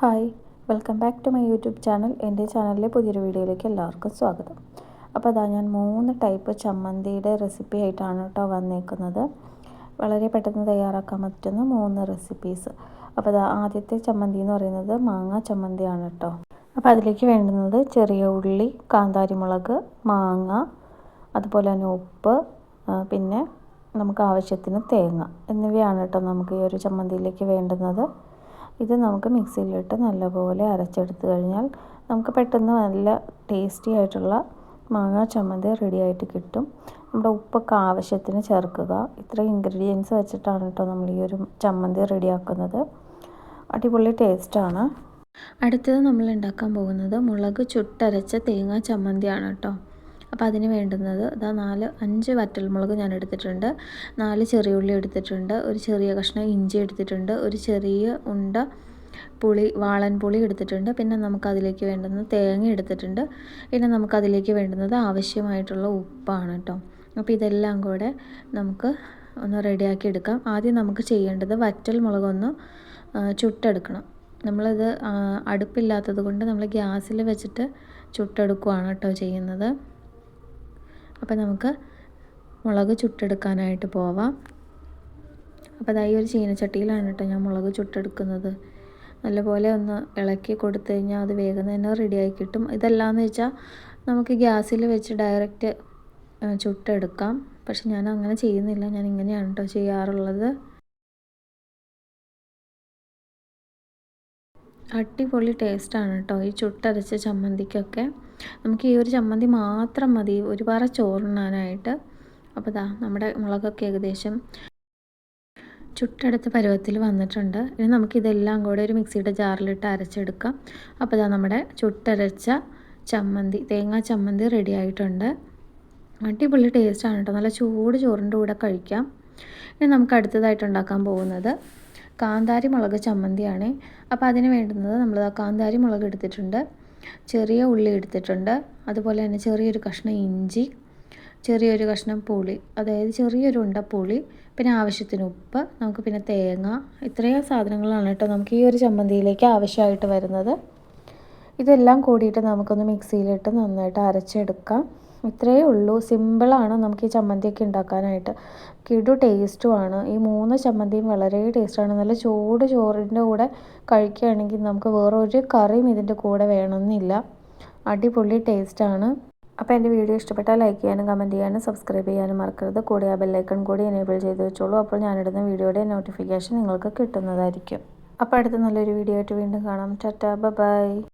Hi welcome back to my YouTube channel. എന്റെ ചാനലിലെ പുതിയൊരു വീഡിയോയിലേക്ക് എല്ലാവർക്കും സ്വാഗതം. അപ്പോൾ അതാ ഞാൻ മൂന്ന് ടൈപ്പ് ചമ്മന്തിയുടെ റെസിപ്പി ആയിട്ടാണ് കേട്ടോ വന്നേക്കുന്നത്. വളരെ പെട്ടെന്ന് തയ്യാറാക്കാൻ പറ്റുന്ന മൂന്ന് റെസിപ്പീസ് അപ്പോൾ അതാ ആദ്യത്തെ ചമ്മന്തി എന്ന് പറയുന്നത് മാങ്ങ ചമ്മന്തിയാണ് കേട്ടോ. അപ്പോൾ അതിലേക്ക് വേണ്ടുന്നത് ചെറിയ ഉള്ളി കാന്താരിമുളക് മാങ്ങ അതുപോലെ തന്നെ ഉപ്പ് പിന്നെ നമുക്ക് ആവശ്യത്തിന് തേങ്ങ എന്നിവയാണ് കേട്ടോ നമുക്ക് ഈ ഒരു ചമ്മന്തിയിലേക്ക് വേണ്ടുന്നത്. ഇത് നമുക്ക് മിക്സിയിലിട്ട് നല്ലപോലെ അരച്ചെടുത്ത് കഴിഞ്ഞാൽ നമുക്ക് പെട്ടെന്ന് നല്ല ടേസ്റ്റി ആയിട്ടുള്ള മാങ്ങ ചമ്മന്തി റെഡി ആയിട്ട് കിട്ടും. നമ്മുടെ ഉപ്പൊക്കെ ആവശ്യത്തിന് ചേർക്കുക. ഇത്ര ഇൻഗ്രീഡിയൻസ് വെച്ചിട്ടാണ് കേട്ടോ നമ്മൾ ഈ ഒരു ചമ്മന്തി റെഡിയാക്കുന്നത് അടിപൊളി ടേസ്റ്റാണ് അടുത്തത് നമ്മൾ ഉണ്ടാക്കാൻ പോകുന്നത് മുളക് ചുട്ടരച്ച തേങ്ങാ ചമ്മന്തിയാണ് കേട്ടോ. അപ്പോൾ അതിന് വേണ്ടുന്നത് ഇതാ നാല് അഞ്ച് വറ്റൽമുളക് ഞാൻ എടുത്തിട്ടുണ്ട്. നാല് ചെറിയ ഉള്ളി എടുത്തിട്ടുണ്ട്. ഒരു ചെറിയ കഷ്ണം ഇഞ്ചി എടുത്തിട്ടുണ്ട്. ഒരു ചെറിയ ഉണ്ട പുളി വാളൻ പുളി എടുത്തിട്ടുണ്ട്. പിന്നെ നമുക്കതിലേക്ക് വേണ്ടുന്നത് തേങ്ങ എടുത്തിട്ടുണ്ട്. പിന്നെ നമുക്കതിലേക്ക് വേണ്ടുന്നത് ആവശ്യമായിട്ടുള്ള ഉപ്പാണ് കേട്ടോ. അപ്പോൾ ഇതെല്ലാം കൂടെ നമുക്ക് ഒന്ന് റെഡിയാക്കി എടുക്കാം. ആദ്യം നമുക്ക് ചെയ്യേണ്ടത് വറ്റൽ മുളക് ഒന്ന് ചുട്ടെടുക്കണം. നമ്മളിത് അടുപ്പില്ലാത്തത് കൊണ്ട് നമ്മൾ ഗ്യാസിൽ വെച്ചിട്ട് ചുട്ടെടുക്കുകയാണ് കേട്ടോ ചെയ്യുന്നത്. അപ്പോൾ നമുക്ക് മുളക് ചുട്ടെടുക്കാനായിട്ട് പോവാം. അപ്പോൾ അതായി ഒരു ചീനച്ചട്ടിയിലാണ് കേട്ടോ ഞാൻ മുളക് ചുട്ടെടുക്കുന്നത്. നല്ലപോലെ ഒന്ന് ഇളക്കി കൊടുത്തു കഴിഞ്ഞാൽ അത് വേഗം തന്നെ റെഡിയായി കിട്ടും. ഇതെല്ലാമെന്ന് വെച്ചാൽ നമുക്ക് ഗ്യാസിൽ വെച്ച് ഡയറക്റ്റ് ചുട്ടെടുക്കാം. പക്ഷെ ഞാൻ അങ്ങനെ ചെയ്യുന്നില്ല. ഞാൻ ഇങ്ങനെയാണ് കേട്ടോ ചെയ്യാറുള്ളത്. അടിപൊളി ടേസ്റ്റാണ് കേട്ടോ ഈ ചുട്ടരച്ച ചമ്മന്തിക്കൊക്കെ. നമുക്ക് ഈ ഒരു ചമ്മന്തി മാത്രം മതി. ഒരു പാറ ചോറുണ്ണാനായിട്ട് അപ്പോൾ ഇതാ നമ്മുടെ മുളകൊക്കെ ഏകദേശം ചുട്ടടുത്ത പരുവത്തിൽ വന്നിട്ടുണ്ട്. ഇനി നമുക്കിതെല്ലാം കൂടെ ഒരു മിക്സിയുടെ ജാറിലിട്ട് അരച്ചെടുക്കാം. അപ്പോൾ ഇതാ നമ്മുടെ ചുട്ടരച്ച ചമ്മന്തി തേങ്ങാ ചമ്മന്തി റെഡി ആയിട്ടുണ്ട്. അടിപൊളി ടേസ്റ്റാണ് കേട്ടോ നല്ല ചൂട് ചോറിന്റെ കൂടെ കഴിക്കാം. ഇനി നമുക്ക് അടുത്തതായിട്ട് ഉണ്ടാക്കാൻ പോകുന്നത് കാന്താരി മുളക് ചമ്മന്തിയാണ്. അപ്പോൾ അതിന് വേണ്ടുന്നത് നമ്മൾ കാന്താരി മുളക് എടുത്തിട്ടുണ്ട്. ചെറിയ ഉള്ളി എടുത്തിട്ടുണ്ട്. അതുപോലെ തന്നെ ചെറിയൊരു കഷ്ണം ഇഞ്ചി ചെറിയൊരു കഷ്ണം പുളി അതായത് ചെറിയൊരു ഉണ്ട പുളി പിന്നെ ആവശ്യത്തിന് ഉപ്പ് നമുക്ക് പിന്നെ തേങ്ങ ഇത്രയും സാധനങ്ങളാണ് കേട്ടോ നമുക്ക് ഈ ഒരു ചമ്മന്തിയിലേക്ക് ആവശ്യമായിട്ട് വരുന്നത്. ഇതെല്ലാം കൂടിയിട്ട് നമുക്കൊന്ന് മിക്സിയിലിട്ട് നന്നായിട്ട് അരച്ചെടുക്കാം. ഇത്രയേ ഉള്ളൂ. സിമ്പിളാണ് നമുക്ക് ഈ ചമ്മന്തിയൊക്കെ ഉണ്ടാക്കാനായിട്ട്. കിടു ടേസ്റ്റുമാണ് ഈ മൂന്ന് ചമ്മന്തിയും വളരെ ടേസ്റ്റാണ് നല്ല ചൂട് ചോറിന്റെ കൂടെ കഴിക്കുകയാണെങ്കിൽ നമുക്ക് വേറെ ഒരു കറിയും ഇതിന്റെ കൂടെ വേണമെന്നില്ല. അടിപൊളി ടേസ്റ്റാണ് അപ്പോൾ എന്റെ വീഡിയോ ഇഷ്ടപ്പെട്ടാൽ ലൈക്ക് ചെയ്യാനും കമന്റ് ചെയ്യാനും സബ്സ്ക്രൈബ് ചെയ്യാനും മറക്കരുത്. കൂടി ആ ബെല്ലൈക്കൺ കൂടി എനേബിൾ ചെയ്ത് വെച്ചോളൂ. അപ്പോൾ ഞാനിടുന്ന വീഡിയോയുടെ നോട്ടിഫിക്കേഷൻ നിങ്ങൾക്ക് കിട്ടുന്നതായിരിക്കും. അപ്പോൾ അടുത്ത നല്ലൊരു വീഡിയോ ആയിട്ട് വീണ്ടും കാണാം. ടാറ്റ ബൈ